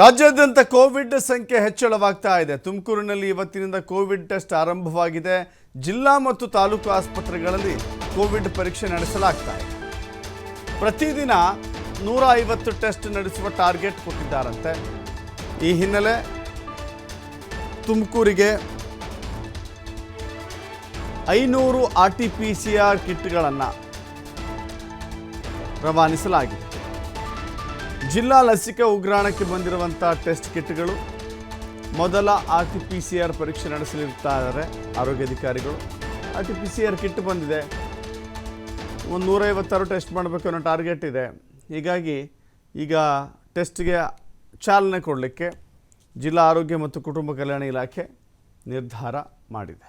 ರಾಜ್ಯಾದ್ಯಂತ ಕೋವಿಡ್ ಸಂಖ್ಯೆ ಹೆಚ್ಚಳವಾಗ್ತಾ ಇದೆ. ತುಮಕೂರಿನಲ್ಲಿ ಇವತ್ತಿನಿಂದ ಕೋವಿಡ್ ಟೆಸ್ಟ್ ಆರಂಭವಾಗಿದೆ. ಜಿಲ್ಲಾ ಮತ್ತು ತಾಲೂಕು ಆಸ್ಪತ್ರೆಗಳಲ್ಲಿ ಕೋವಿಡ್ ಪರೀಕ್ಷೆ ನಡೆಸಲಾಗ್ತಾ ಇದೆ. ಪ್ರತಿದಿನ ನೂರ ಐವತ್ತು ಟೆಸ್ಟ್ ನಡೆಸುವ ಟಾರ್ಗೆಟ್ ಕೊಟ್ಟಿದ್ದಾರಂತೆ. ಈ ಹಿನ್ನೆಲೆ ತುಮಕೂರಿಗೆ ಐನೂರು R T P C R ಕಿಟ್ಗಳನ್ನು ರವಾನಿಸಲಾಗಿದೆ. ಜಿಲ್ಲಾ ಲಸಿಕೆ ಉಗ್ರಾಣಕ್ಕೆ ಬಂದಿರುವಂಥ ಟೆಸ್ಟ್ ಕಿಟ್ಗಳು. ಮೊದಲ R T P C R ಪರೀಕ್ಷೆ ನಡೆಸಲಿರ್ತಾ ಇದ್ದಾರೆ ಆರೋಗ್ಯಾಧಿಕಾರಿಗಳು R T P C R kit ಬಂದಿದೆ. ಒಂದು ನೂರೈವತ್ತಾರು ಟೆಸ್ಟ್ ಮಾಡಬೇಕು ಅನ್ನೋ ಟಾರ್ಗೆಟ್ ಇದೆ. ಹೀಗಾಗಿ ಈಗ ಟೆಸ್ಟ್ಗೆ ಚಾಲನೆ ಕೊಡಲಿಕ್ಕೆ ಜಿಲ್ಲಾ ಆರೋಗ್ಯ ಮತ್ತು ಕುಟುಂಬ ಕಲ್ಯಾಣ ಇಲಾಖೆ ನಿರ್ಧಾರ ಮಾಡಿದೆ.